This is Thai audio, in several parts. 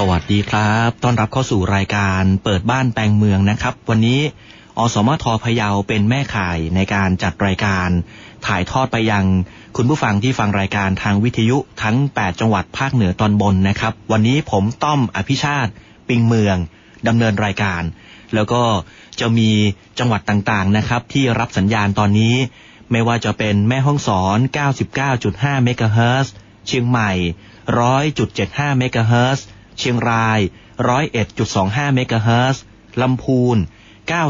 สวัสดีครับ ต้อนรับเข้าสู่รายการเปิดบ้านแปลงเมืองนะครับ วันนี้อสมทพะเยาเป็นแม่ข่ายในการจัดรายการ ถ่ายทอดไปยังคุณผู้ฟังที่ฟังรายการทางวิทยุทั้ง 8 จังหวัดภาคเหนือตอนบนนะครับ วันนี้ผมต้อมอภิชาติ ปิงเมืองดำเนินรายการ แล้วก็จะมีจังหวัดต่างๆนะครับ ที่รับสัญญาณตอนนี้ ไม่ว่าจะเป็นแม่ห้องสอน 99.5 เมกะเฮิรตซ์เชียงใหม่ 100.75 เมกะเฮิรตซ์ เชียงราย 101.25 เมกะเฮิรตซ์ลำพูน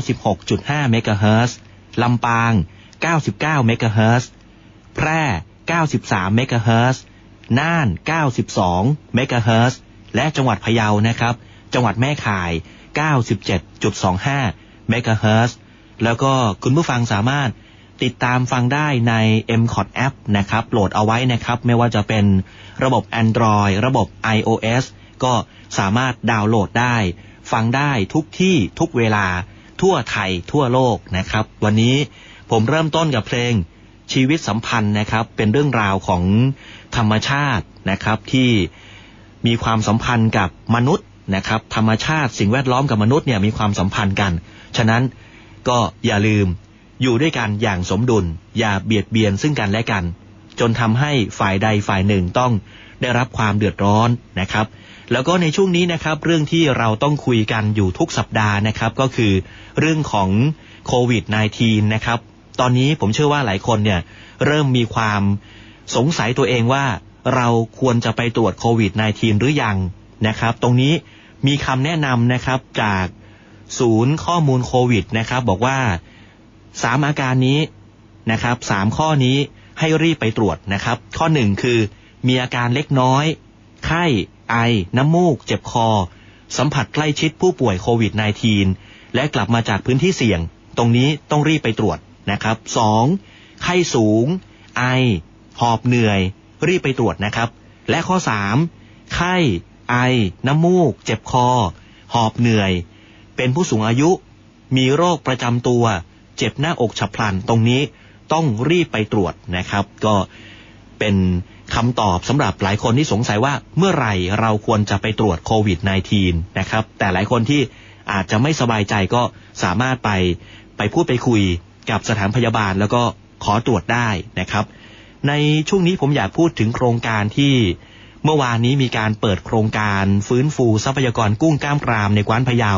96.5 เมกะเฮิรตซ์ลำปาง 99 เมกะเฮิรตซ์แพร่ 93 เมกะเฮิรตซ์น่าน 92 เมกะเฮิรตซ์และจังหวัดพะเยานะครับ จังหวัดแม่ข่าย 97.25 เมกะเฮิรตซ์แล้วก็คุณผู้ฟังสามารถติดตามฟังได้ใน m c o t App นะครับ โหลดเอาไว้นะครับ ไม่ว่าจะเป็นระบบ Android ระบบ iOS ก็สามารถดาวน์โหลดได้ ฟังได้ทุกที่ทุกเวลาทั่วไทยทั่วโลกนะครับ วันนี้ผมเริ่มต้นกับเพลงชีวิตสัมพันธ์นะครับ เป็นเรื่องราวของธรรมชาตินะครับที่มีความสัมพันธ์กับมนุษย์นะครับ ธรรมชาติสิ่งแวดล้อมกับมนุษย์เนี่ยมีความสัมพันธ์กัน ฉะนั้นก็อย่าลืมอยู่ด้วยกันอย่างสมดุล อย่าเบียดเบียนซึ่งกันและกัน จนทำให้ฝ่ายใดฝ่ายหนึ่งต้องได้รับความเดือดร้อนนะครับ แล้วก็ในช่วงนี้นะครับเรื่องที่เราต้องคุยกันอยู่ทุกสัปดาห์นะครับก็คือเรื่องของโควิด -19 นะครับตอนนี้ผมเชื่อว่าหลายคนเนี่ยเริ่มมีความสงสัยตัวเองว่าเราควรจะไปตรวจโควิด -19 หรือยังนะครับ ตรงนี้มีคำแนะนำนะครับจากศูนย์ข้อมูลโควิดนะครับ บอกว่าสามอาการนี้นะครับสามข้อนี้ให้รีบไปตรวจนะครับ ข้อหนึ่งคือมีอาการเล็กน้อย ไข้ ไอ น้ำมูก เจ็บคอ สัมผัสใกล้ชิดผู้ป่วยโควิด -19 และกลับมาจากพื้นที่เสี่ยง ตรงนี้ต้องรีบไปตรวจนะครับสองไข้สูง ไอ หอบเหนื่อย รีบไปตรวจนะครับ และข้อสามไข้ ไอ น้ำมูก เจ็บคอ หอบเหนื่อย เป็นผู้สูงอายุ มีโรคประจำตัว เจ็บหน้าอกฉับพลัน ตรงนี้ต้องรีบไปตรวจนะครับ ก็ เป็นคำตอบสำหรับหลายคนที่สงสัยว่าเมื่อไหร่เราควรจะไปตรวจโควิด -19 นะครับ แต่หลายคนที่อาจจะไม่สบายใจก็สามารถไปไปพูดไปคุยกับสถานพยาบาลแล้วก็ขอตรวจได้นะครับ ในช่วงนี้ผมอยากพูดถึงโครงการที่เมื่อวานนี้มีการเปิดโครงการฟื้นฟูทรัพยากรกุ้งกล้ามกรามในกวานพะเยา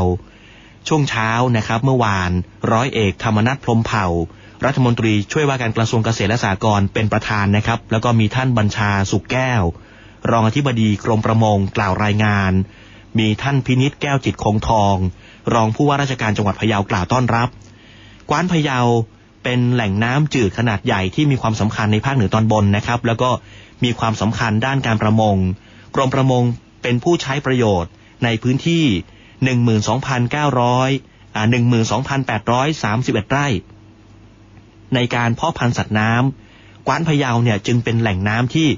ช่วงเช้านะครับ เมื่อวานร้อยเอกธรรมนัฐพรมเผ่า รัฐมนตรีช่วยว่าการกระทรวงเกษตรและสหกรณ์เป็นประธานนะครับ แล้วก็มีท่านบัญชาสุกแก้ว รองอธิบดีกรมประมงกล่าวรายงาน มีท่านพินิษแก้วจิตคงทอง รองผู้ว่าราชการจังหวัดพะเยากล่าวต้อนรับ กวานพะเยาเป็นแหล่งน้ำจืดขนาดใหญ่ที่มีความสำคัญในภาคเหนือตอนบนนะครับ แล้วก็มีความสำคัญด้านการประมง กรมประมงเป็นผู้ใช้ประโยชน์ในพื้นที่ 12,900อ่า12,831 ไร่ ในการเพาะพันธุ์สัตว์น้ำกวานพะเยาเนี่ยจึงเป็นแหล่งน้ำที่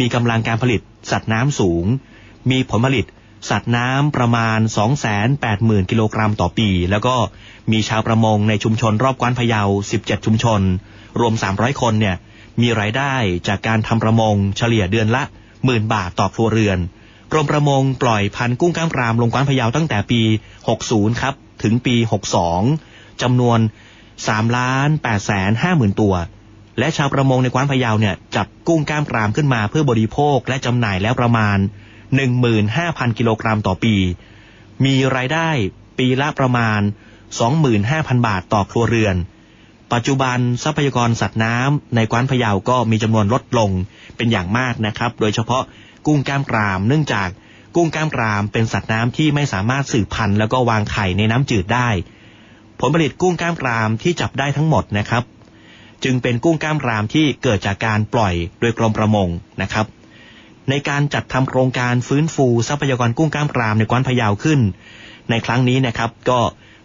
มีกำลังการผลิตสัตว์น้ำสูง มีผลผลิตสัตว์น้ำประมาณ 280,000 กิโลกรัมต่อปี แล้วก็มีชาวประมงในชุมชนรอบกวานพะเยา 17 ชุมชน รวม 300 คนเนี่ยมีรายได้จากการทำประมงเฉลี่ยเดือนละหมื่นบาทต่อครัวเรือนกรมประมงปล่อยพันกุ้งก้ามกรามลงกวานพะเยาตั้งแต่ปี 60 ครับ ถึงปี 62 จำนวน 3ล้าน8แสน5หมื่นตัว และชาวประมงในกวานพะเยาเนี่ยจับกุ้งก้ามกรามขึ้นมาเพื่อบริโภคและจำหน่ายแล้วประมาณ 15,000 กิโลกรัมต่อปี มีรายได้ปีละประมาณ 25,000 บาทต่อครัวเรือน ปัจจุบันทรัพยากรสัตว์น้ำในกวานพะเยาก็มีจำนวนลดลงเป็นอย่างมากนะครับ โดยเฉพาะกุ้งก้ามกราม เนื่องจากกุ้งก้ามกรามเป็นสัตว์น้ำที่ไม่สามารถสืบพันธุ์แล้วก็วางไข่ในน้ำจืดได้ ผลผลิตกุ้งกล้ามกรามที่จับได้ทั้งหมดนะครับ จึงเป็นกุ้งกล้ามกรามที่เกิดจากการปล่อยโดยกรมประมงนะครับ ในการจัดทำโครงการฟื้นฟูทรัพยากรกุ้งกล้ามกรามในกวานพะเยาขึ้น ในครั้งนี้นะครับ ก็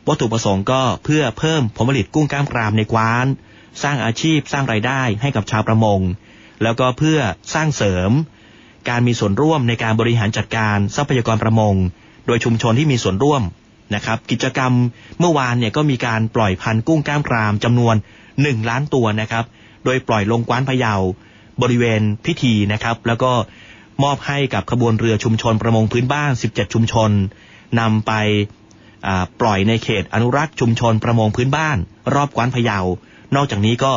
วัตถุประสงค์ก็เพื่อเพิ่มผลผลิตกุ้งกล้ามกรามในกวาน สร้างอาชีพสร้างไรายได้ให้กับชาวประมง แล้วก็เพื่อสร้างเสริม การมีส่วนร่วมในการบริหารจัดการทรัพยากรประมง โดยชุมชนที่มีส่วนร่วม นะครับ กิจกรรมเมื่อวานเนี่ยก็มีการปล่อยพันธุ์กุ้งกล้ามกรามจำนวน 1 ล้านตัวนะครับ โดยปล่อยลงกวานพะเยาบริเวณพิธีนะครับ แล้วก็มอบให้กับขบวนเรือชุมชนประมงพื้นบ้าน 17 ชุมชนนำไปปล่อยในเขตอนุรักษ์ชุมชนประมงพื้นบ้าน รอบกวานพะเยา นอกจากนี้ก็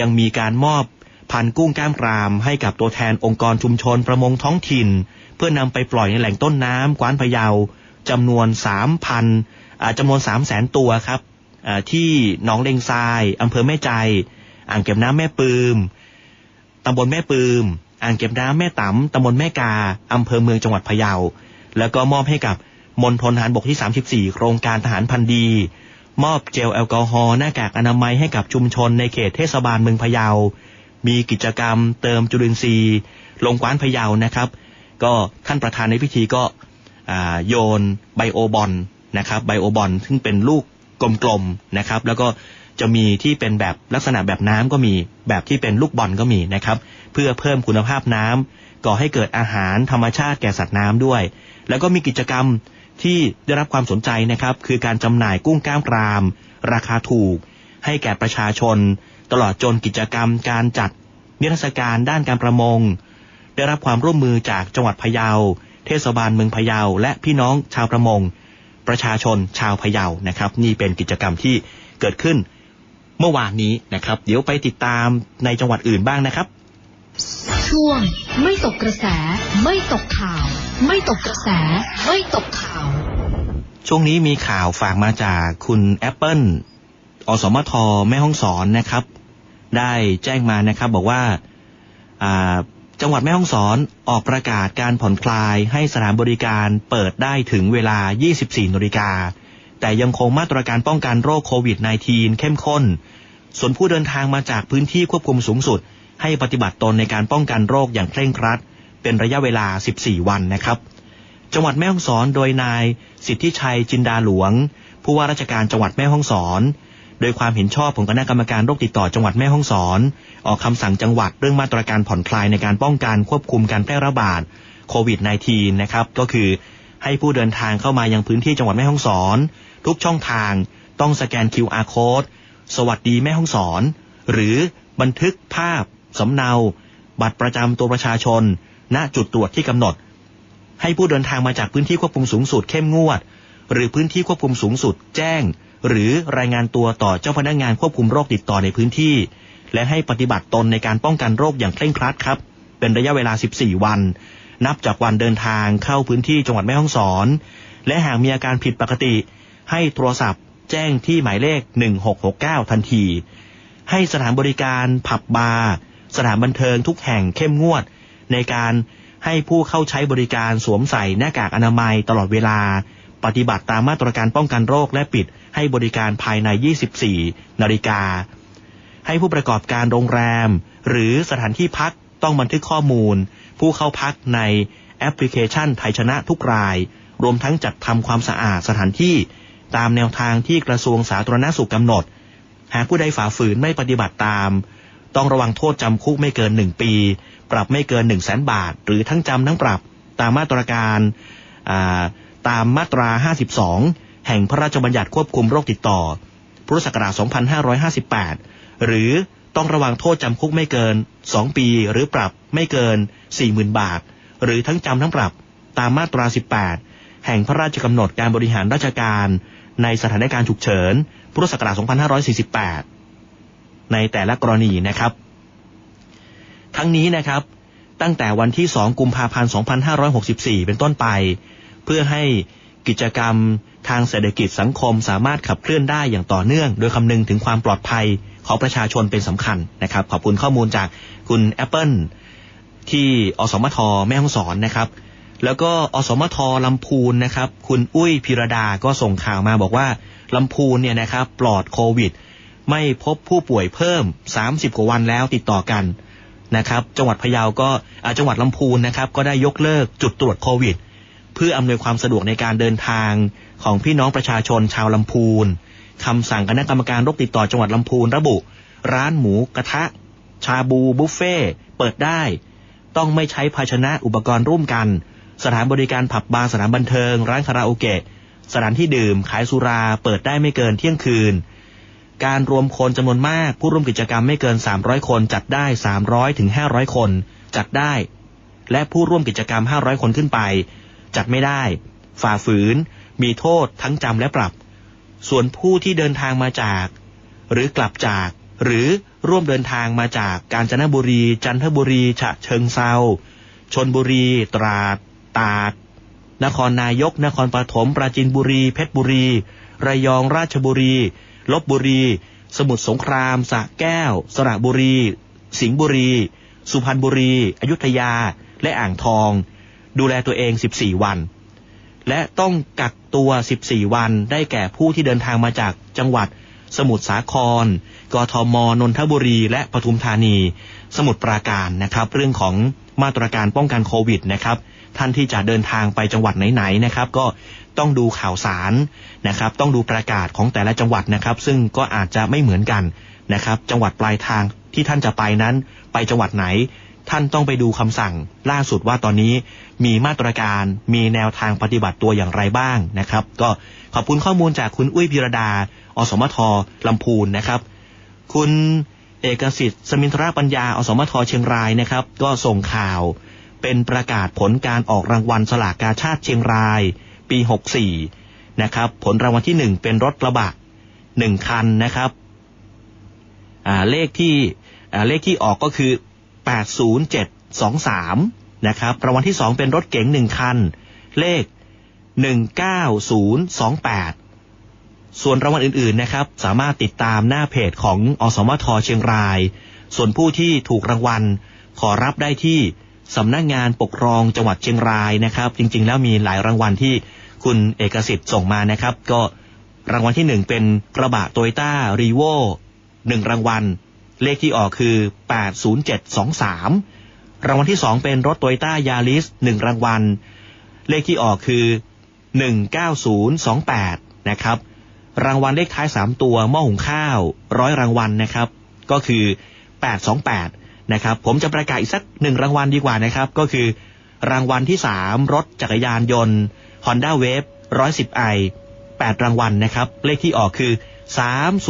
ยังมีการมอบพันกุ้งก้ามกราม ให้กับตัวแทนองค์กรชุมชนประมงท้องถิ่น เพื่อนำไปปล่อยในแหล่งต้นน้ำกวานพะเยา จำนวน3,000จำนวน3 0 0แสนตัวครับที่หนองเลงทรายอำเภอแม่ใจ อ่างเก็บน้ำแม่ปืมตำบลแม่ปืมอ่างเก็บน้ำแม่ต๋ำตำบลแม่กาอำเภอเมืองจังหวัดพะเยา แล้วก็มอบให้กับมณฑลทหารบกที่ 34 โครงการทหารพันดี มอบเจลแอลกอฮอล์หน้ากากอนามัยให้กับชุมชนในเขตเทศบาลเมืองพะเยา มีกิจกรรมเติมจุลินทรีย์ ลงกวานพะเยานะครับ ก็ท่านประธานในพิธีก็ โยนไบโอบอลนะครับไบโอบอลซึ่งเป็นลูกกลมๆนะครับ แล้วก็จะมีที่เป็นแบบลักษณะแบบน้ำก็มี แบบที่เป็นลูกบอลก็มีนะครับ เพื่อเพิ่มคุณภาพน้ำก่อให้เกิดอาหารธรรมชาติแก่สัตว์น้ำด้วย แล้วก็มีกิจกรรมที่ได้รับความสนใจนะครับ คือการจำหน่ายกุ้งก้ามกราม ราคาถูก ให้แก่ประชาชน ตลอดจนกิจกรรม การจัดนิทรรศการด้านการประมง ได้รับความร่วมมือจากจังหวัดพะเยา เทศบาลเมืองพะเยา และพี่น้องชาวประมง ประชาชนชาวพะเยานะครับ นี่เป็นกิจกรรมที่เกิดขึ้นเมื่อวานนี้นะครับ เดี๋ยวไปติดตามในจังหวัดอื่นบ้างนะครับ ช่วง ไม่ตกกระแส ไม่ตกข่าว ไม่ตกกระแส ไม่ตกข่าว ช่วงนี้มีข่าวฝากมาจากคุณแอปเปิลอสมทแม่ห้องสอนนะครับ ได้แจ้งมานะครับ บอกว่า จังหวัดแม่ฮ่องสอนออกประกาศการผ่อนคลายให้สถานบริการเปิดได้ถึงเวลา 24นาฬิกา แต่ยังคงมาตรการป้องกันโรคโควิด -19 เข้มข้น ส่วนผู้เดินทางมาจากพื้นที่ควบคุมสูงสุด ให้ปฏิบัติตนในการป้องกันโรคอย่างเคร่งครัด เป็นระยะเวลา 14 วันนะครับ จังหวัดแม่ฮ่องสอนโดยนาย สิทธิชัยจินดาหลวง ผู้ว่าราชการจังหวัดแม่ฮ่องสอน โดยความเห็นชอบของคณะกรรมการโรคติดต่อจังหวัดแม่ฮ่องสอน ออกคำสั่งจังหวัดเรื่องมาตรการผ่อนคลายในการป้องกันควบคุมการแพร่ระบาดโควิด -19 นะครับ ก็คือให้ผู้เดินทางเข้ามายังพื้นที่จังหวัดแม่ฮ่องสอน ทุกช่องทางต้องสแกน QR code สวัสดีแม่ห้องสอน หรือบันทึกภาพสำเนา บัตรประจำตัวประชาชน ณจุดตรวจที่กำหนด ให้ผู้เดินทางมาจากพื้นที่ควบคุมสูงสุดเข้มงวด หรือพื้นที่ควบคุมสูงสุดแจ้ง หรือรายงานตัวต่อเจ้าพนักงงานควบคุมโรคติดต่อในพื้นที่ และให้ปฏิบัติตนในการป้องกันโรคอย่างเคร่งครัดครับ เป็นระยะเวลา 14 วัน นับจากวันเดินทางเข้าพื้นที่จังหวัดแม่ฮ่องสอน และหากมีอาการผิดปกติ ให้โทรศัพท์ แจ้งที่หมายเลข 1669 ทันที ให้สถานบริการผับบาร์สถานบันเทิงทุกแห่งเข้มงวด ในการให้ผู้เข้าใช้บริการสวมใส่หน้ากากอนามัยตลอดเวลา ปฏิบัติตามมาตรการป้องกันโรคและปิดให้บริการภายใน 24 นาฬิกา ให้ผู้ประกอบการโรงแรม หรือสถานที่พักต้องบันทึกข้อมูล ผู้เข้าพักในแอปพลิเคชันไทยชนะทุกราย รวมทั้งจัดทำความสะอาดสถานที่ ตามแนวทางที่กระทรวงสาธารณสุขกำหนด หากผู้ใดฝ่าฝืนไม่ปฏิบัติตาม ต้องระวังโทษจำคุกไม่เกินหนึ่งปี ปรับไม่เกินหนึ่งแสนบาท หรือทั้งจำทั้งปรับตามมาตรการ ตามมาตรา 52 แห่งพระราชบัญญัติควบคุมโรคติดต่อ พุทธศักราช 2558 หรือต้องระวังโทษจำคุกไม่เกิน 2 ปีหรือปรับไม่เกิน 40,000 บาท หรือทั้งจำทั้งปรับตามมาตรา 18 แห่งพระราชกำหนดการบริหารราชการ ในสถานการณ์ฉุกเฉิน พุทธศักราช 2548 ในแต่ละกรณีนะครับ ทั้งนี้นะครับ ตั้งแต่วันที่ 2 กุมภาพันธ์ 2564 เป็นต้นไป เพื่อให้กิจกรรมทางเศรษฐกิจสังคมสามารถขับเคลื่อนได้อย่างต่อเนื่อง โดยคำนึงถึงความปลอดภัยของประชาชนเป็นสำคัญนะครับ ขอบคุณข้อมูลจากคุณแอปเปิลที่อสมทแม่ฮ่องสอนนะครับ แล้วก็อสมทลำพูนนะครับ คุณอุ้ยพิรดาก็ส่งข่าวมาบอกว่าลำพูนเนี่ยนะครับปลอดโควิด ไม่พบผู้ป่วยเพิ่ม 30 กว่าวันแล้วติดต่อกันนะครับ จังหวัดพะเยาก็จังหวัดลำพูนนะครับ ก็ได้ยกเลิกจุดตรวจโควิด เพื่ออำนวยความสะดวกในการเดินทางของพี่น้องประชาชนชาวลำพูนคำสั่งคณะกรรมการโรคติดต่อจังหวัดลำพูนระบุ ร้านหมูกระทะ ชาบูบุฟเฟ่เปิดได้ ต้องไม่ใช้ภาชนะอุปกรณ์ร่วมกัน สถานบริการผับบาร์สถานบันเทิง ร้านคาราโอเกะสถานที่ดื่มขายสุราเปิดได้ไม่เกินเที่ยงคืน การรวมคนจำนวนมาก ผู้ร่วมกิจกรรมไม่เกิน 300 คน จัดได้ 300ถึง500 คน จัดได้ และผู้ร่วมกิจกรรม 500 คนขึ้นไป จัดไม่ได้ ฝ่าฝืน มีโทษทั้งจำและปรับ ส่วนผู้ที่เดินทางมาจาก หรือกลับจาก หรือร่วมเดินทางมาจากกาญจนบุรี จันทบุรี ฉะเชิงเซาชนบุรี ตราด ตาด นครนายก นครปฐม ปราจีนบุรี เพชรบุรี ระยอง ราชบุรี ลบบุรี สมุทรสงคราม สระแก้ว สระบุรี สิงห์บุรี สุพรรณบุรี อยุธยา และอ่างทอง ดูแลตัวเอง 14 วัน และต้องกักตัว 14 วัน ได้แก่ผู้ที่เดินทางมาจากจังหวัด สมุทรสาคร กทม นนทบุรี และปทุมธานี สมุทรปราการนะครับ เรื่องของมาตรการป้องกันโควิดนะครับ ท่านที่จะเดินทางไปจังหวัดไหนๆนะครับ ก็ต้องดูข่าวสารนะครับ ต้องดูประกาศของแต่ละจังหวัดนะครับ ซึ่งก็อาจจะไม่เหมือนกันนะครับ จังหวัดปลายทางที่ท่านจะไปนั้น ไปจังหวัดไหน ท่านต้องไปดูคำสั่ง ล่าสุดว่าตอนนี้มีมาตรการมีแนวทางปฏิบัติตัวอย่างไรบ้างนะครับ ก็ขอบคุณข้อมูลจากคุณอุ้ยพิรดา อสมทลำพูนนะครับ คุณเอกสิทธิ์สมินทราปัญญา อสมทเชียงรายนะครับ ก็ส่งข่าวเป็นประกาศผลการออกรางวัลสลากกาชาติเชียงราย ปี 64 นะครับ ผลรางวัลที่หนึ่งเป็นรถกระบะหนึ่งคันนะครับเลขที่เลขที่ออกก็คือ 80723 นะครับรางวัลที่สองเป็นรถเก๋งหนึ่งคัน เลข 19028 ส่วนรางวัลอื่น ๆ นะครับ สามารถติดตามหน้าเพจของอสมทเชียงราย ส่วนผู้ที่ถูกรางวัล ขอรับได้ที่สำนักงานปกครองจังหวัดเชียงรายนะครับ จริง ๆ แล้วมีหลายรางวัลที่คุณเอกสิทธิ์ส่งมานะครับ ก็รางวัลที่หนึ่งเป็นกระบะโตโยต้ารีโวหนึ่งรางวัล เลขที่ออกคือ 80723 รางวัลที่สองเป็นรถโตโยต้ายาริสหนึ่งรางวัล เลขที่ออกคือ 19028 นะครับ รางวัลเลขท้าย 3 ตัวหม้อหุงข้าวร้อยรางวัลนะครับ ก็คือ 828 นะครับ ผมจะประกาศอีกสักหนึ่งรางวัลดีกว่านะครับ ก็คือ รางวัลที่ 3 รถจักรยานยนต์ Honda Wave 110i 8 รางวัลนะครับ เลขที่ออกคือ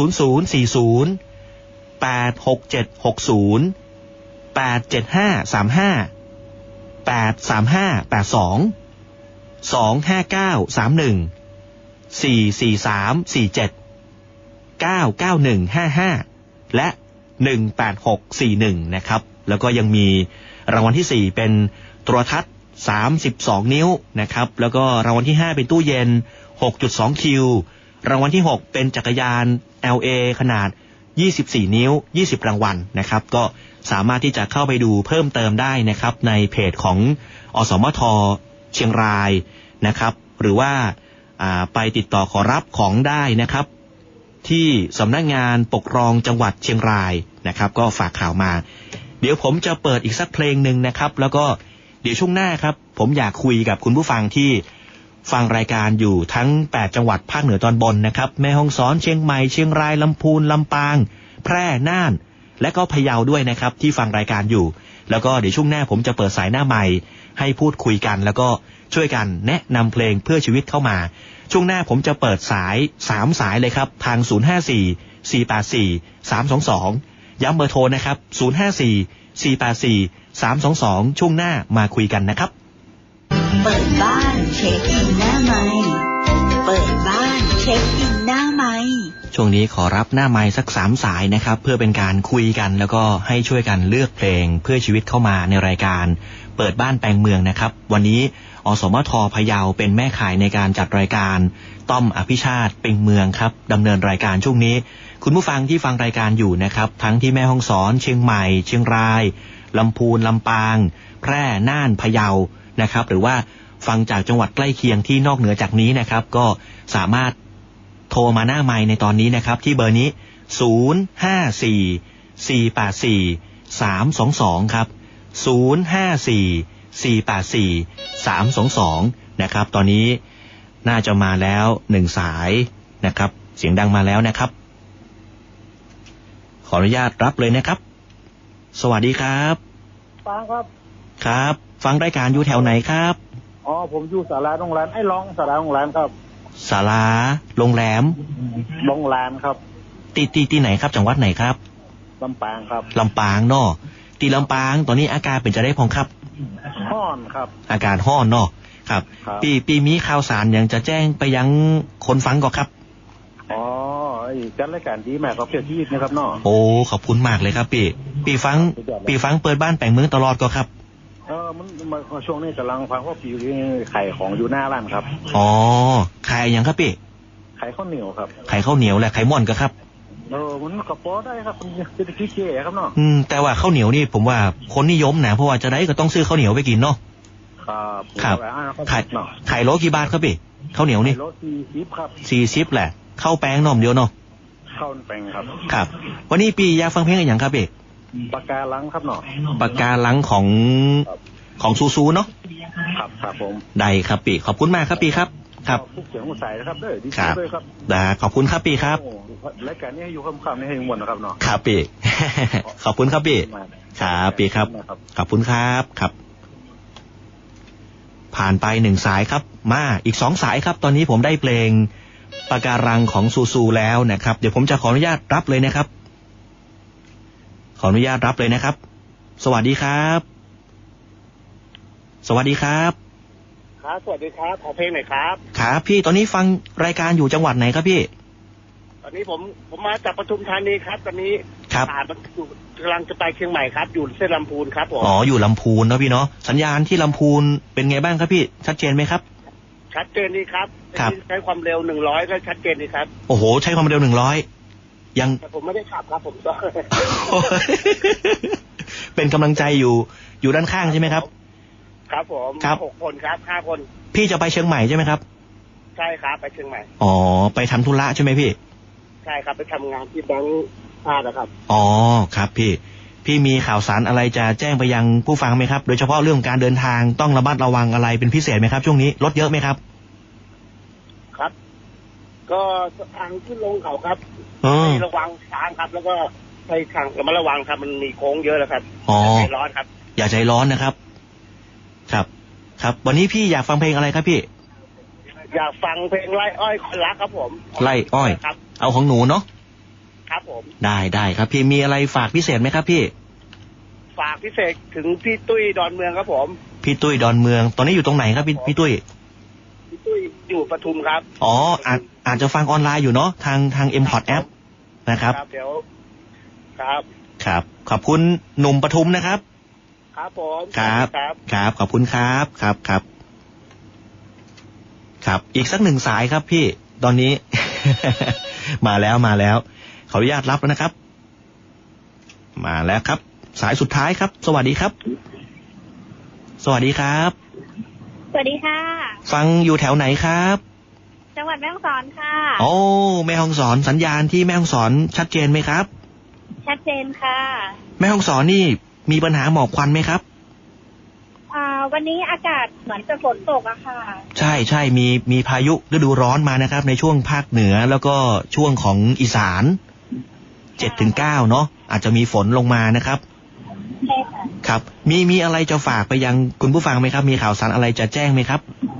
30040 86760 87535 83582 25931 44347 99155 และ 18641 นะครับ แล้วก็ยังมีรางวัลที่ 4 เป็นโทรทัศน์ 32 นิ้วนะครับ แล้วก็รางวัลที่ 5 เป็นตู้เย็น 6.2 คิว รางวัลที่ 6 เป็นจักรยาน LA ขนาด 24 นิ้ว 20 รางวัลนะครับ ก็สามารถที่จะเข้าไปดูเพิ่มเติมได้นะครับ ในเพจของอสมทเชียงรายนะครับ หรือว่าาไปติดต่อขอรับของได้นะครับ ที่สำนักงานปกครองจังหวัดเชียงรายนะครับ ก็ฝากข่าวมา เดี๋ยวผมจะเปิดอีกสักเพลงหนึ่งนะครับ แล้วก็เดี๋ยวช่วงหน้าครับ ผมอยากคุยกับคุณผู้ฟังที่ ฟังรายการอยู่ทั้ง 8 จังหวัดภาคเหนือตอนบนนะครับ แม่ฮ่องสอนเชียงใหม่เชียงรายลำพูนลำปาง แพร่น่าน และก็พะเยาด้วยนะครับ ที่ฟังรายการอยู่ แล้วก็เดี๋ยวช่วงหน้าผมจะเปิดสายหน้าใหม่ ให้พูดคุยกัน แล้วก็ช่วยกันแนะนำเพลงเพื่อชีวิตเข้ามา ช่วงหน้าผมจะเปิดสาย 3 สายเลยครับ ทาง 054 484 322 ย้ำเบอร์โทรนะครับ 054 484 322 ช่วงหน้ามาคุยกันนะครับ เปิดบ้านเช็คอินหน้าไม้เปิดบ้านเช็คอินหน้าไม้ช่วงนี้ขอรับหน้าไม้สักสามสายนะครับ เพื่อเป็นการคุยกันแล้วก็ให้ช่วยกันเลือกเพลงเพื่อชีวิตเข้ามาในรายการ เปิดบ้านแปลงเมืองนะครับ วันนี้อสมทพะเยาเป็นแม่ขายในการจัดรายการ ต้อมอภิชาติเป็นเมืองครับดำเนินรายการช่วงนี้ คุณผู้ฟังที่ฟังรายการอยู่นะครับ ทั้งที่แม่ฮ่องสอน เชียงใหม่ เชียงรายลำพูนลำปาง แพร่น่านพะเยา นะครับ หรือว่าฟังจากจังหวัดใกล้เคียงที่นอกเหนือจากนี้นะครับ ก็สามารถโทรมาหน้าไมค์ในตอนนี้นะครับ ที่เบอร์นี้ 054 484 322 ครับ 054 484 322 นะครับ ตอนนี้น่าจะมาแล้วหนึ่งสายนะครับ เสียงดังมาแล้วนะครับ ขออนุญาตรับเลยนะครับ สวัสดีครับฟังครับ ครับ ฟังรายการอยู่แถวไหนครับ อ๋อ ผมอยู่สาราโรงแรมไอ้ร้องสาราโรงแรมครับศาลาโรงแรมโรงแรมครับตีตีที่ไหนครับ จังหวัดไหนครับลำปางครับลำปางเนาะตีลำปาง ตอนนี้อาการเป็นจะได้พองครับห้อนครับ อากาศห้อนเนาะครับครับปีปีมีข่าวสารยังจะแจ้งไปยังคนฟังก็ครับอ๋อไอ้จัดรายการดีแม่ก็เพื่อชีวิตนะครับเนาะโอ้ขอบคุณมากเลยครับ ปีปีฟังปีฟังเปิดบ้านแปลงเมืองตลอดก็ครับเออ มันมันช่วงนี้กำลังฟังว่าปีนี้ไข่ของอยู่หน้าร้านครับ อ๋อขายอย่างครับปีไข่ข้าวเหนียวครับไข่ข้าวเหนียวและไข่ม่อนก็ครับเออมันกระป๋อได้ครับมันเป็นขี้เก๋ครับเนาะอืมแต่ว่าข้าวเหนียวนี่ผมว่าคนนิยมนะเพราะว่าจะได้ก็ต้องซื้อข้าวเหนียวไปกินเนาะครับครับอ่าไข่เนาะไข่โลกี่บาทครับปีข้าวเหนียวนี่ไข่รสสี่สิบครับสี่สิบแหละข้าวแป้งหน่อมเดียวเนาะข้าวแป้งครับ ครับ วันนี้ปีอยากฟังเพลงอะไรอย่างครับปีปากกาลังครับเนาะปากกาลังของ ของซูซูเนาะครับครับผมได้ครับปีขอบคุณมากครับปีครับ ครับผู้เสียงหัวใสนะครับเด้อดีครับด้วยครับได้ขอบคุณครับปีครับโอ้รายการนี้ให้อยู่ค่ำๆนี่ให้มวนนะครับเนาะครับปีขอบคุณครับปีมาครับปีครับ ขอบคุณครับครับ ผ่านไปหนึ่งสายครับ มาอีกสองสายครับ ตอนนี้ผมได้เพลงปากการังของซูซูแล้วนะครับ เดี๋ยวผมจะขออนุญาตรับเลยนะครับ ขออนุญาตรับเลยนะครับ สวัสดีครับ สวัสดีครับ ครับ สวัสดีครับ ขอเพลงหน่อยครับ ครับพี่ ตอนนี้ฟังรายการอยู่จังหวัดไหนครับพี่ ตอนนี้ผมผมมาจากปทุมธานีครับ ตอนนี้ครับผ่านมาอยู่กำลังจะไปเชียงใหม่ครับ อยู่เส้นลำพูนครับผม อ๋อ อยู่ลำพูนเนาะพี่เนาะ สัญญาณที่ลำพูนเป็นไงบ้างครับพี่ ชัดเจนไหมครับ ชัดเจนดีครับครับใช้ความเร็วหนึ่งร้อยก็ชัดเจนดีครับ โอ้โห ใช้ความเร็วหนึ่งร้อยยังแต่ผมไม่ได้ขับครับผมก็เป็นกำลังใจอยู่อยู่ด้านข้างใช่ไหมครับ ครับผมครับ หกคนครับห้าคนพี่จะไปเชียงใหม่ใช่ไหมครับ ใช่ครับ ไปเชียงใหม่ อ๋อ ไปทำธุระใช่ไหมพี่ ใช่ครับไปทำงานที่แบงค์พาดนะครับ อ๋อ ครับพี่ พี่มีข่าวสารอะไรจะแจ้งไปยังผู้ฟังไหมครับ โดยเฉพาะเรื่องการเดินทางต้องระมัดระวังอะไรเป็นพิเศษไหมครับ ช่วงนี้รถเยอะไหมครับครับ ก็ทางขึ้นลงเขาครับเออ ให้ระวังช้างครับ แล้วก็ให้ทางระมัดระวังครับมันมีโค้งเยอะแล้วครับอ๋อ ใจร้อนครับ อย่าใจร้อนนะครับครับ ครับ วันนี้พี่อยากฟังเพลงอะไรครับพี่ อยากฟังเพลงไล่อ้อยคนรักครับผมไล่อ้อยครับ เอาของหนูเนาะครับผม ได้ได้ครับ พี่มีอะไรฝากพิเศษไหมครับพี่ ฝากพิเศษถึงพี่ตุ้ยดอนเมืองครับผม พี่ตุ้ยดอนเมือง ตอนนี้อยู่ตรงไหนครับพี่พี่ตุ้ยพี่ตุ้ยอยู่ปทุมครับอ๋ออาจอาจจะฟังออนไลน์อยู่เนาะทางทาง m p o r t App นะครับ เดี๋ยว ครับ ครับ ขอบคุณหนุ่มปทุมนะครับ ครับผมครับครับครับ ขอบคุณครับครับครับ ครับ อีกสักหนึ่งสายครับพี่ตอนนี้ มาแล้วมาแล้วขออนุญาตรับแล้วนะครับ มาแล้วครับ สายสุดท้ายครับ สวัสดีครับ สวัสดีครับ สวัสดีค่ะ ฟังอยู่แถวไหนครับจังหวัดแม่ฮ่องสอนค่ะ โอ้แม่ห้องสอนสัญญาณที่แม่ห้องสอนชัดเจนไหมครับ ชัดเจนค่ะ แม่ห้องสอนนี่ มีปัญหาหมอกควันไหมครับ อ่า วันนี้อากาศเหมือนจะฝนตกอะค่ะ ใช่ใช่มีมีพายุฤดูร้อนมานะครับ ในช่วงภาคเหนือแล้วก็ช่วงของอีสานเจ็ดถึงเก้าเนาะอาจจะมีฝนลงมานะครับใช่ค่ะ ครับ มีมีอะไรจะฝากไปยังคุณผู้ฟังไหมครับ มีข่าวสารอะไรจะแจ้งไหมครับเอ่อ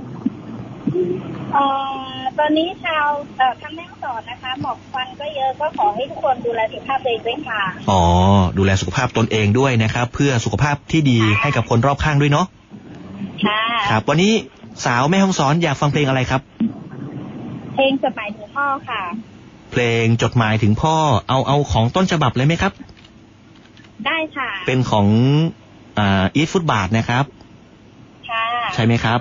ตอนนี้ชาวเอ่อทางแม่ฮ่องสอนนะคะ หมอกควันก็เยอะก็ขอให้ทุกคนดูแลสุขภาพตัวเองด้วยค่ะ อ๋อ ดูแลสุขภาพตนเองด้วยนะครับ เพื่อสุขภาพที่ดีให้กับคนรอบข้างด้วยเนาะค่ะครับ วันนี้สาวแม่ห้องสอนอยากฟังเพลงอะไรครับ เพลงจดหมายถึงพ่อค่ะ เพลงจดหมายถึงพ่อเอาเอาของต้นฉบับเลยไหมครับ ได้ค่ะ เป็นของอ่าอีทฟุตบาทนะครับ ค่ะ ใช่ไหมครับ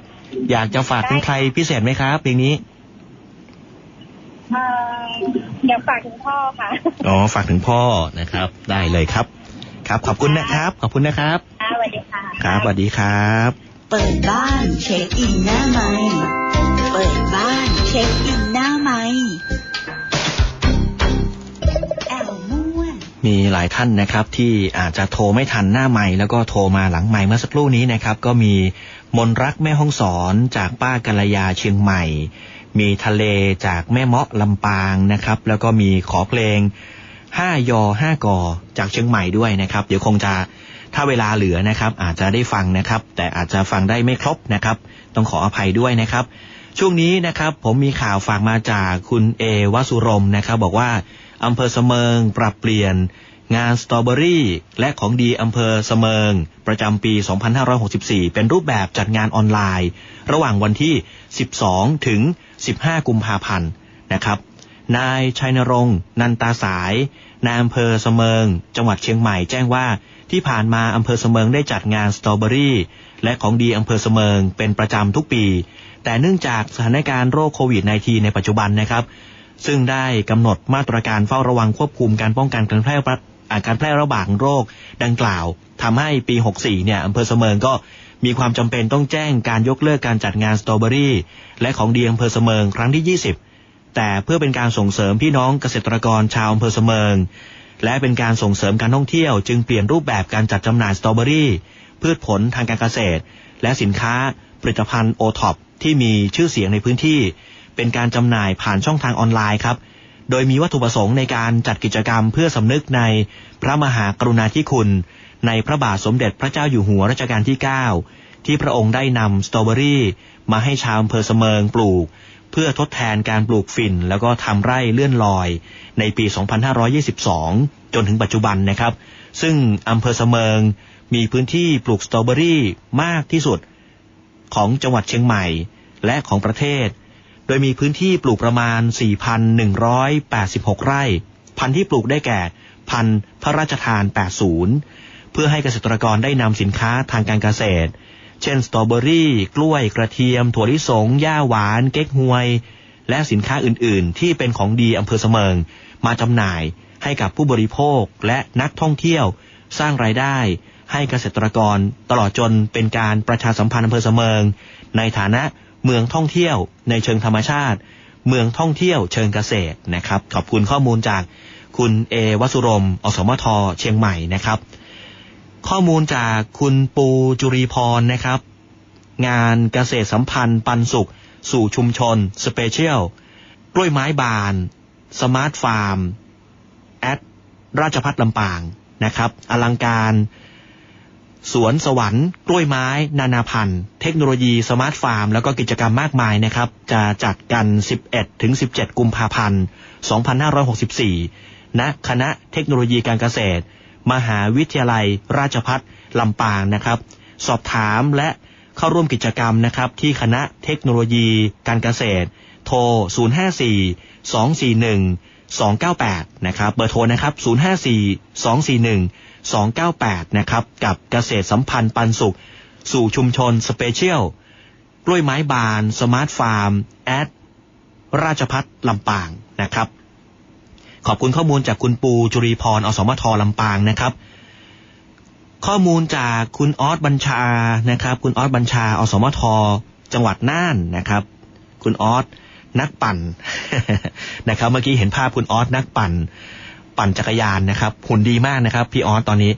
อยากจะฝากถึงใครพิเศษไหมครับเพลงนี้เอ่ออยากฝากถึงพ่อค่ะ อ๋อ ฝากถึงพ่อนะครับ ได้เลยครับ ครับ ขอบคุณนะครับ ขอบคุณนะครับค่ะสวัสดีค่ะ ครับสวัสดีครับ เปิดบ้านเช็คอินหน้าไม้เปิดบ้านเช็คอินหน้าไม้แอลม่วนมีหลายท่านนะครับที่อาจจะโทรไม่ทันหน้าใหม่แล้วก็โทรมาหลังใหม่เมื่อสักครู่นี้นะครับ ก็มีมนรักแม่ห้องสอนจากป้ากัลยาเชียงใหม่ มีทะเลจากแม่เมาะลำปางนะครับ แล้วก็มีขอเพลงห้ายอห้ากอจากเชียงใหม่ด้วยนะครับ เดี๋ยวคงจะถ้าเวลาเหลือนะครับ อาจจะได้ฟังนะครับ แต่อาจจะฟังได้ไม่ครบนะครับ ต้องขออภัยด้วยนะครับ ช่วงนี้นะครับ ผมมีข่าวฝากมาจากคุณเอวสุรมนะครับ บอกว่าอำเภอเสมิงปรับเปลี่ยน งานสตรอเบอรี่และของดีอำเภอเสมิง ประจำปี 2564 เป็นรูปแบบจัดงานออนไลน์ ระหว่างวันที่ 12 ถึง 15 กุมภาพันธ์นะครับ นายชัยนรงค์นันตาสายนายอำเภอเสมิง จังหวัดเชียงใหม่แจ้งว่าที่ผ่านมาอำเภอเสมิงได้จัดงานสตรอเบอรี่ และของดีอำเภอเสมิงเป็นประจำทุกปี แต่เนื่องจากสถานการณ์โรคโควิด -19 ในปัจจุบันนะครับซึ่งได้กำหนดมาตรการเฝ้าระวังควบคุมการป้องกันการแพร่ระอ่า การแพร่ระบาดของโรคดังกล่าวทำให้ปี 64 เนี่ยอำเภอเสมิงก็มีความจำเป็นต้องแจ้งการยกเลิกการจัดงานสตรอเบอรี่และของดีอำเภอเสมิงครั้งที่ 20 แต่เพื่อเป็นการส่งเสริมพี่น้องเกษตรกรชาวอำเภอเสมิงและเป็นการส่งเสริมการท่องเที่ยว จึงเปลี่ยนรูปแบบการจัดจำหน่ายสตรอเบอรี่ พืชผลทางการเกษตร และสินค้าผลิตภัณฑ์โอท็อปที่มีชื่อเสียงในพื้นที่ เป็นการจำหน่ายผ่านช่องทางออนไลน์ครับ โดยมีวัตถุประสงค์ในการจัดกิจกรรมเพื่อสำนึกในพระมหากรุณาธิคุณ ในพระบาทสมเด็จพระเจ้าอยู่หัวรัชกาลที่ 9 ที่พระองค์ได้นำสตรอเบอรี่ มาให้ชาวอำเภอเสมิงปลูก เพื่อทดแทนการปลูกฝิ่น แล้วก็ทำไร่เลื่อนลอย ในปี 2522 จนถึงปัจจุบันนะครับ ซึ่งอำเภอเสมิงมีพื้นที่ปลูกสตรอเบอรี่มากที่สุดของจังหวัดเชียงใหม่และของประเทศ ยมีพื้นที่ปลูกประมาณ 4,186 ไร่ พันธุ์ที่ปลูกได้แก่ พันธุ์พระราชทาน 80 เพื่อให้เกษตรกรได้นำสินค้าทางการเกษตร เช่น สตรอเบอรี่ กล้วย กระเทียม ถั่วลิสง หญ้าหวาน เก๊กฮวย และสินค้าอื่น ๆ ที่เป็นของดีอำเภอเสมิง มาจำหน่ายให้กับผู้บริโภคและนักท่องเที่ยวสร้างรายได้ให้เกษตรกรตลอดจนเป็นการประชาสัมพันธ์อำเภอเสมิง ในฐานะ เมืองท่องเที่ยวในเชิงธรรมชาติ เมืองท่องเที่ยวเชิงเกษตรนะครับ ขอบคุณข้อมูลจากคุณเอวสุรม อสมท เชียงใหม่นะครับ ข้อมูลจากคุณปูจุรีพรนะครับ งานเกษตรสัมพันธ์ ปันสุข สู่ชุมชน สเปเชียลกล้วยไม้บาน สมาร์ทฟาร์ม แอดราชพัฒลำปางนะครับ อลังการ สวนสวรรค์กล้วยไม้ นานาพันธุ์ เทคโนโลยีสมาร์ทฟาร์ม แล้วก็กิจกรรมมากมายนะครับ จะจัดกัน 11 ถึง 17 กุมภาพันธ์ 2564 ณ คณะเทคโนโลยีการเกษตร มหาวิทยาลัย ราชพัฒลำปางนะครับ สอบถามและเข้าร่วมกิจกรรมนะครับ ที่คณะเทคโนโลยีการเกษตร โทร 054 241 298 นะครับ เบอร์โทรนะครับ 054 241 298 นะครับ กับเกษตรสัมพันธ์ปันสุข สู่ชุมชนสเปเชียลกล้วยไม้บาน สมาร์ทฟาร์ม แอด ราชพัฒลำปางนะครับ ขอบคุณข้อมูลจากคุณปูจุรีพรอสมทลำปางนะครับ ข้อมูลจากคุณออสบัญชานะครับ คุณออสบัญชาอสมทจังหวัดน่านนะครับ คุณออสนักปั่นนะครับ เมื่อกี้เห็นภาพคุณออสนักปั่น ปั่นจักรยานนะครับหุ่นดีมากนะครับพี่ออสตอนนี้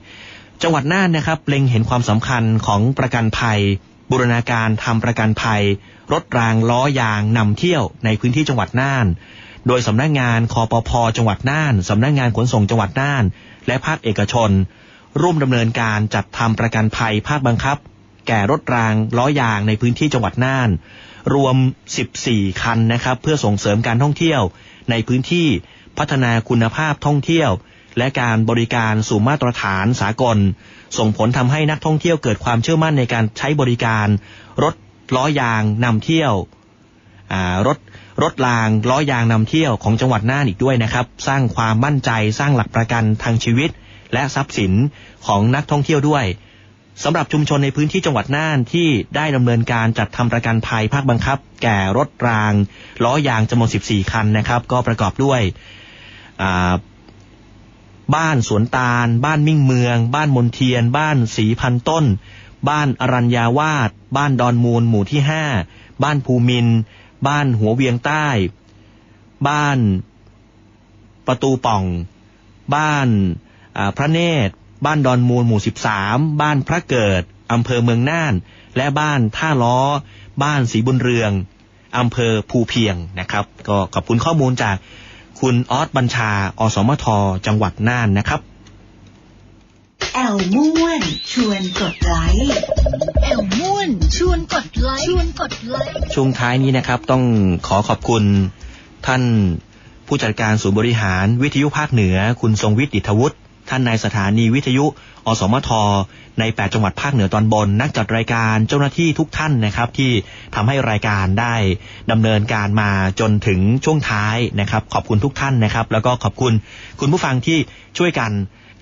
จังหวัดน่านนะครับเล็งเห็นความสำคัญของประกันภัย บูรณาการทำประกันภัย รถรางล้อยางนำเที่ยวในพื้นที่จังหวัดน่าน โดยสำนักงานคอปพจังหวัดน่านสำนักงานขนส่งจังหวัดน่าน และภาคเอกชน ร่วมดำเนินการจัดทำประกันภัยภาคบังคับ แก่รถรางล้อยางในพื้นที่จังหวัดน่านรวม 14 คันนะครับ เพื่อส่งเสริมการท่องเที่ยวในพื้นที่ พัฒนาคุณภาพท่องเที่ยว และการบริการสู่มาตรฐานสากล ส่งผลทำให้นักท่องเที่ยวเกิดความเชื่อมั่นในการใช้บริการ รถล้อยางนำเที่ยวรถรถรางล้อยางนำเที่ยวของจังหวัดน่านอีกด้วยนะครับ สร้างความมั่นใจสร้างหลักประกันทางชีวิต และทรัพย์สินของนักท่องเที่ยวด้วยสำหรับชุมชนในพื้นที่จังหวัดน่านที่ได้ดำเนินการจัดทำประกันภัยภาคบังคับ แก่รถราง ล้อยางจำนวน 14 คันนะครับ ก็ประกอบด้วย บ้านสวนตาล บ้านมิ่งเมือง บ้านมนเทียน บ้านสีพันต้น บ้านอรัญญาวาสบ้านดอนมูลหมู่ที่ห้าบ้านภูมิน บ้านหัวเวียงใต้ บ้านประตูป่อง บ้านพระเนตร บ้านดอนมูลหมู่13บ้านพระเกิดอำเภอเมืองน่าน และบ้านท่าล้อ บ้านสีบุญเรืองอำเภอภูเพียงนะครับ ก็ขอบคุณข้อมูลจาก คุณออสบัญชา อสมท จังหวัดน่านนะครับ แอลม่วน ชวนกดไลค์แอลม่วน ชวนกดไลค์ชวนกดไลค์ช่วงท้ายนี้นะครับ ต้องขอขอบคุณท่านผู้จัดการศูนย์บริหารวิทยุภาคเหนือ คุณทรงวิทย์ดิษฐวุฒิ ท่านในสถานีวิทยุ อสมท ใน 8 จังหวัดภาคเหนือตอนบน นักจัดรายการเจ้าหน้าที่ทุกท่านนะครับ ที่ทำให้รายการได้ดำเนินการมาจนถึงช่วงท้ายนะครับ ขอบคุณทุกท่านนะครับ แล้วก็ขอบคุณคุณผู้ฟังที่ช่วยกัน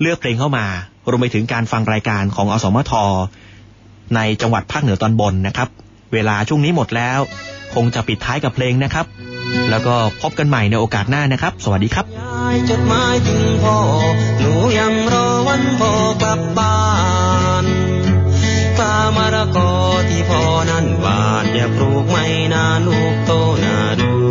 เลือกเพลงเข้ามารวมไปถึงการฟังรายการของอสมท ในจังหวัดภาคเหนือตอนบนนะครับ เวลาช่วงนี้หมดแล้ว คงจะปิดท้ายกับเพลงนะครับ แล้วก็พบกันใหม่ในโอกาสหน้านะครับ สวัสดีครับจดหมายถึงพ่อหนูยังรอวันพ่อกลับบ้านตามะละกอที่พ่อนั้นหวานอย่าปลูกไม่นานลูกโตนาดู